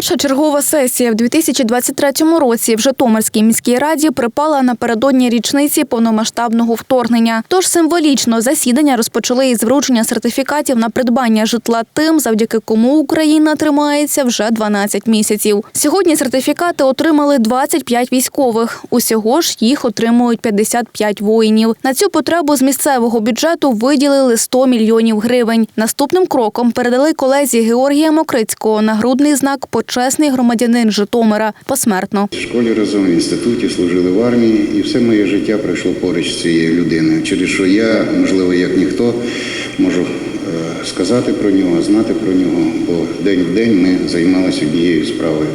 Перша чергова сесія в 2023 році в Житомирській міській раді припала напередодні річниці повномасштабного вторгнення. Тож символічно засідання розпочали із вручення сертифікатів на придбання житла тим, завдяки кому Україна тримається вже 12 місяців. Сьогодні сертифікати отримали 25 військових. Усього ж їх отримують 55 воїнів. На цю потребу з місцевого бюджету виділили 100 мільйонів гривень. Наступним кроком передали колезі Георгія Мокрицького нагрудний знак Почесний громадянин Житомира посмертно. В школі разом в інституті служили в армії, і все моє життя пройшло поруч з цією людиною, через що я, можливо, як ніхто, можу е, сказати про нього, знати про нього, бо день в день ми займалися однією справою.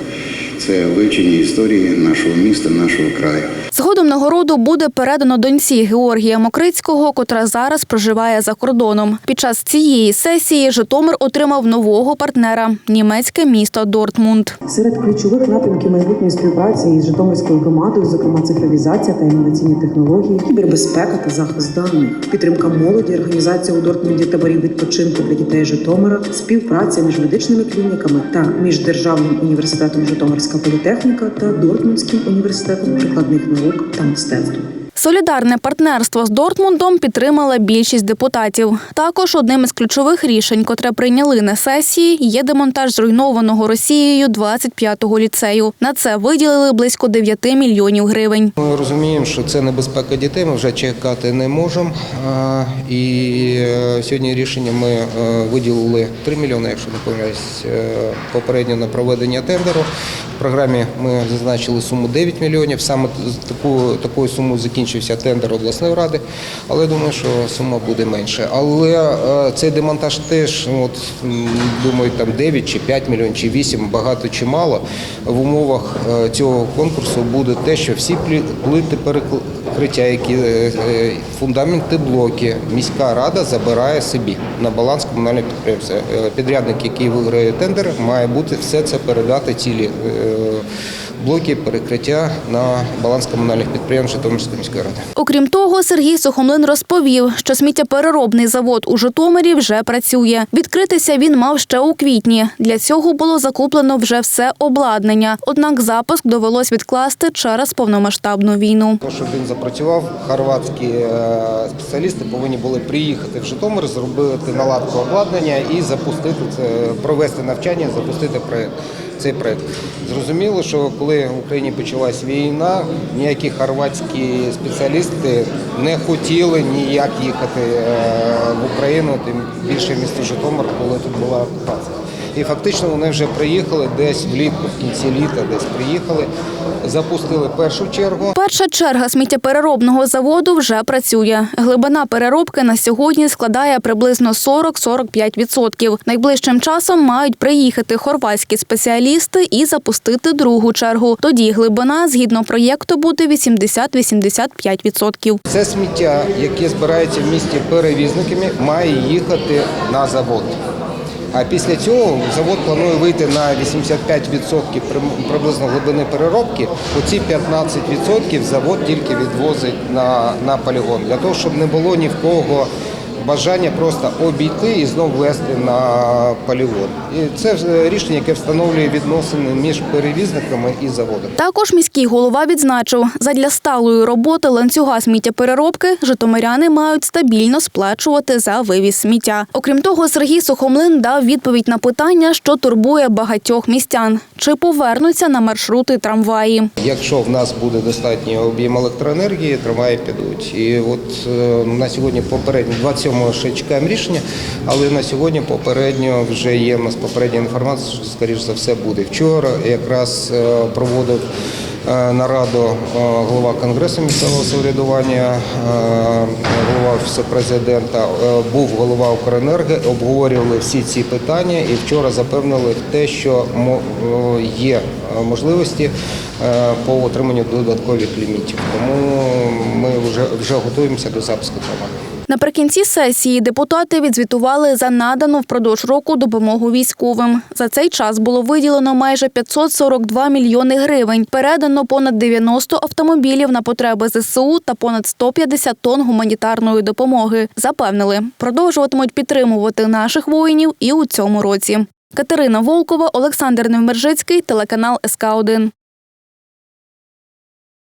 Це вивчення історії нашого міста, нашого краю. Згодом нагороду буде передано доньці Георгія Мокрицького, котра зараз проживає за кордоном. Під час цієї сесії Житомир отримав нового партнера німецьке місто Дортмунд. Серед ключових напрямків майбутньої співпраці із Житомирською громадою, зокрема цифровізація та інноваційні технології, кібербезпека та захист даних, підтримка молоді, організація у Дортмунді таборів відпочинку для дітей Житомира, співпраця між медичними клініками та між державним університетом Житомирська політехніка та Дортмундським університетом прикладних наук та мистецтв. Солідарне партнерство з Дортмундом підтримала більшість депутатів. Також одним із ключових рішень, котре прийняли на сесії, є демонтаж зруйнованого Росією 25-го ліцею. На це виділили близько 9 мільйонів гривень. Ми розуміємо, що це небезпека дітей, ми вже чекати не можемо. І е, сьогодні рішення ми е, виділили 3 мільйони, якщо не помиляюсь, е, попередньо на проведення тендеру. В програмі ми зазначили суму 9 мільйонів. Саме таку, такою сумою закінчився тендер обласної ради, але думаю, що сума буде менше. Але е, цей демонтаж теж, от, думаю, там 9 чи 5 мільйонів, чи 8, багато чи мало. В умовах е, цього конкурсу буде те, що всі плити плити перекриття, які е, е, фундаменти блоки, міська рада забирає собі на баланс комунального підприємства. Е, Підрядник, який виграє тендер, має бути все це передати цілі блоки перекриття на баланс комунальних підприємств Житомирської міської ради. Окрім того, Сергій Сухомлин розповів, що сміттєпереробний завод у Житомирі вже працює. Відкритися він мав ще у квітні. Для цього було закуплено вже все обладнання. Однак запуск довелось відкласти через повномасштабну війну. То, щоб він запрацював, хорватські е, спеціалісти повинні були приїхати в Житомир, зробити наладку обладнання і запустити це, провести навчання, запустити проект. Цей проект. Зрозуміло, що коли в Україні почалась війна, ніякі хорватські спеціалісти не хотіли ніяк їхати е, в Україну, тим більше місто Житомир, коли тут була окупація. І фактично вони вже приїхали десь влітку, в кінці літа, десь приїхали, запустили першу чергу. Перша черга сміттєпереробного заводу вже працює. Глибина переробки на сьогодні складає приблизно 40-45%. Найближчим часом мають приїхати хорватські спеціалісти і запустити другу чергу. Тоді глибина, згідно проєкту, буде 80-85%. Це сміття, яке збирається в місті перевізниками, має їхати на завод. А після цього завод планує вийти на 85% при- приблизно глибини переробки. Оці 15% завод тільки відвозить на, на полігон для того, щоб не було ні в кого бажання просто обійти і знов вести на полігон. І це ж рішення, яке встановлює відносини між перевізниками і заводом. Також міський голова відзначив, задля сталої роботи ланцюга сміттєпереробки житомиряни мають стабільно сплачувати за вивіз сміття. Окрім того, Сергій Сухомлин дав відповідь на питання, що турбує багатьох містян: чи повернуться на маршрути трамваї. Якщо в нас буде достатній об'єм електроенергії, трамваї підуть. І от е, на сьогодні попередньо 27-го ще чекаємо рішення, але на сьогодні попередньо вже є в нас попередня інформація, що скоріш за все буде. Вчора якраз е, проводив е, нараду е, голова Конгресу місцевого самоврядування, голова Офісу президента, е, був голова Укренерго, обговорювали всі ці питання і вчора запевнили те, що є можливості по отриманню додаткових лімітів. Тому ми вже, вже готуємося до запуску трамваю. Наприкінці сесії депутати відзвітували за надану впродовж року допомогу військовим. За цей час було виділено майже 542 мільйони гривень, передано понад 90 автомобілів на потреби ЗСУ та понад 150 тонн гуманітарної допомоги. Запевнили, продовжуватимуть підтримувати наших воїнів і у цьому році. Катерина Волкова, Олександр Невмержицький, телеканал СК 1